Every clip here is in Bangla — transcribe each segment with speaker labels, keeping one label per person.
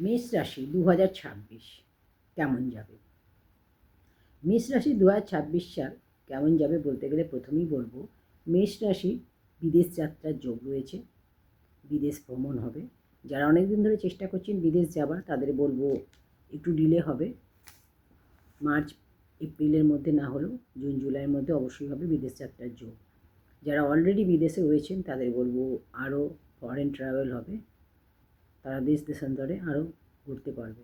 Speaker 1: মেষ রাশি দু হাজার ছাব্বিশ, কেমন যাবে? মেষ রাশি দু হাজার ছাব্বিশ সাল কেমন যাবে বলতে গেলে প্রথমেই বলব, মেষ রাশি বিদেশ যাত্রার যোগ রয়েছে, বিদেশ ভ্রমণ হবে। যারা অনেক দিন ধরে চেষ্টা করছেন বিদেশ যাবার, তাদের বলব একটু ডিলে হবে। মার্চ, এপ্রিলের মধ্যে না হলেও জুন, জুলাইয়ের মধ্যে অবশ্যই হবে বিদেশ যাত্রার যোগ। যারা অলরেডি বিদেশে রয়েছেন, তাদের বলব আরও ফরেন ট্রাভেল হবে। তারা দেশ দেশান্তরে আরও ঘুরতে পারবে।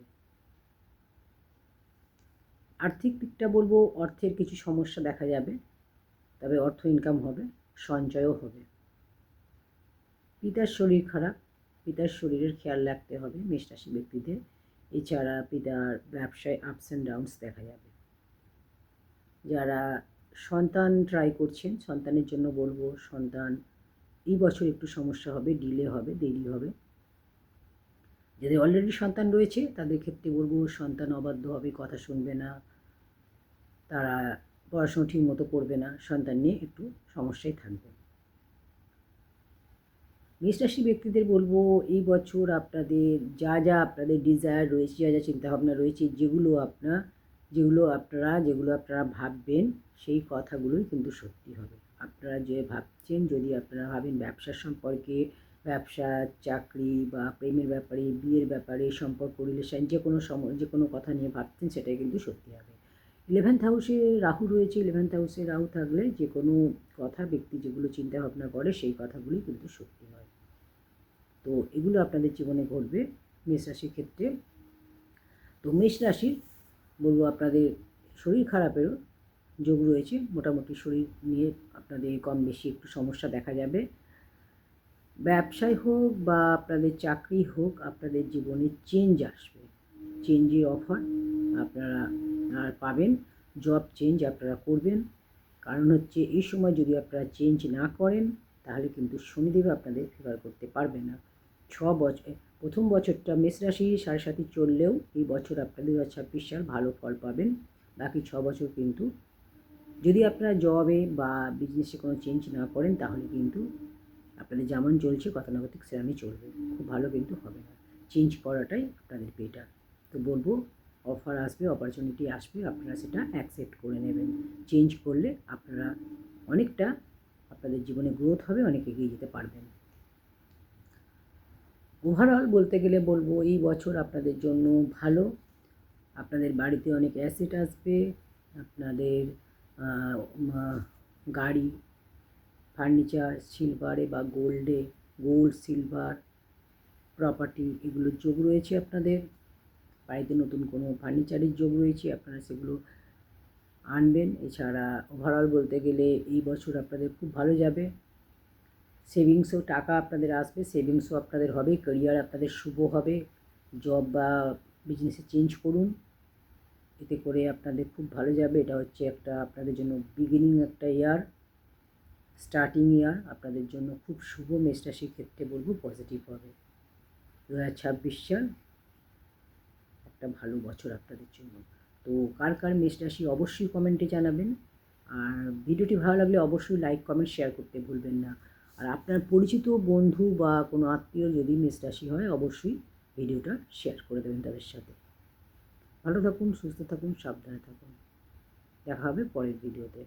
Speaker 1: আর্থিক দিকটা বলব, অর্থের কিছু সমস্যা দেখা যাবে, তবে অর্থ ইনকাম হবে, সঞ্চয়ও হবে। পিতার শরীর খারাপ, পিতার শরীরের খেয়াল রাখতে হবে মেষরাশি ব্যক্তিদের। এছাড়া পিতার ব্যবসায় আপস অ্যান্ড ডাউনস দেখা যাবে। যারা সন্তান ট্রাই করছেন, সন্তানের জন্য বলব, সন্তান এই বছর একটু সমস্যা হবে ডিলে হবে, দেরি হবে। যাদের অলরেডি সন্তান রয়েছে, তাদের ক্ষেত্রে বলব সন্তান অবাধ্য হবে, কথা শুনবে না। তারা পড়াশুনো ঠিক মতো করবে না, সন্তান নিয়ে একটু সমস্যায় থাকবে। মেষরাশি ব্যক্তিদের বলব, এই বছর আপনাদের যা যা আপনাদের ডিজায়ার রয়েছে, যা যা চিন্তাভাবনা রয়েছে, যেগুলো আপনার যেগুলো আপনারা যেগুলো আপনারা ভাববেন, সেই কথাগুলোই কিন্তু সত্যি হবে। আপনারা যে ভাবছেন, যদি আপনারা ভাবেন ব্যবসার সম্পর্কে ব্যবসা, চাকরি বা প্রেমের ব্যাপারে, বিয়ের ব্যাপারে, সম্পর্ক রিলেশন যে কোনো সময়, যে কোনো কথা নিয়ে ভাবছেন, সেটাই কিন্তু সত্যি হবে। ইলেভেন্থ হাউসে রাহু রয়েছে ইলেভেন্থ হাউসে রাহু থাকলে যে কোনো কথা, ব্যক্তি যেগুলো চিন্তা ভাবনা করে, সেই কথাগুলি কিন্তু সত্যি হয় তো এগুলো আপনাদের জীবনে ঘটবে মেষ রাশির ক্ষেত্রে। তো মেষ রাশির, বলব আপনাদের শরীর খারাপেরও যোগ রয়েছে। মোটামুটি শরীর নিয়ে আপনাদের কম বেশি একটু সমস্যা দেখা যাবে। ব্যবসায় হোক বা আপনাদের চাকরি হোক, আপনাদের জীবনে চেঞ্জ আসবে। চেঞ্জের অফার আপনারা আর পাবেন জব চেঞ্জ আপনারা করবেন। কারণ হচ্ছে এই সময় যদি আপনারা চেঞ্জ না করেন, তাহলে কিন্তু শনিদেব আপনাদের ফেভার করতে পারবে না। ছ বছর প্রথম বছরটা মেষ রাশি সাড়ে সাথে চললেও এই বছর আপনাদের দু ছাব্বিশ সাল ভালো ফল পাবেন। বাকি ছ বছর কিন্তু যদি আপনারা জবে বা বিজনেসে কোনো চেঞ্জ না করেন, তাহলে কিন্তু আপনাদের যেমন চলছে গতানুগতিক সেরকমই চলবে, খুব ভালো কিন্তু হবে না। চেঞ্জ করাটাই আপনাদের বেটার তো বলব অফার আসবে অপরচুনিটি আসবে, আপনারা সেটা অ্যাকসেপ্ট করে নেবেন। চেঞ্জ করলে আপনারা অনেকটা আপনাদের জীবনে গ্রোথ হবে, অনেক এগিয়ে যেতে পারবেন। ওভারঅল বলতে গেলে বলব, এই বছর আপনাদের জন্য ভালো। আপনাদের বাড়িতে অনেক অ্যাসেট আসবে, আপনাদের গাড়ি ফার্নিচার সিলভারে বা গোল্ডে গোল্ড সিলভার প্রপার্টি এগুলোর যোগ রয়েছে আপনাদের। বাড়িতে নতুন কোনো ফার্নিচারের যোগ রয়েছে, আপনারা সেগুলো আনবেন। এছাড়া ওভারঅল বলতে গেলে এই বছর আপনাদের খুব ভালো যাবে। সেভিংসও টাকা আপনাদের আসবে, সেভিংসও আপনাদের হবে ক্যারিয়ার আপনাদের শুভ হবে। জব বা বিজনেসে চেঞ্জ করুন। এতে করে আপনাদের খুব ভালো যাবে। এটা হচ্ছে একটা আপনাদের জন্য বিগিনিং একটা ইয়ার স্টার্টিং ইয়ার আপনাদের জন্য খুব শুভ মেষরাশির ক্ষেত্রে বলব পজিটিভ হবে। দু হাজার ছাব্বিশ সাল একটা ভালো বছর আপনাদের জন্য। তো কার কার মেষরাশি অবশ্যই কমেন্টে জানাবেন। আর ভিডিওটি ভালো লাগলে অবশ্যই লাইক কমেন্ট শেয়ার করতে ভুলবেন না। আর আপনার পরিচিত বন্ধু বা কোনো আত্মীয় যদি মেষরাশি হয়, অবশ্যই ভিডিওটা শেয়ার করে দেবেন তাদের সাথে। ভালো থাকুন, সুস্থ থাকুন, সাবধানে থাকুন। দেখা হবে পরের ভিডিওতে।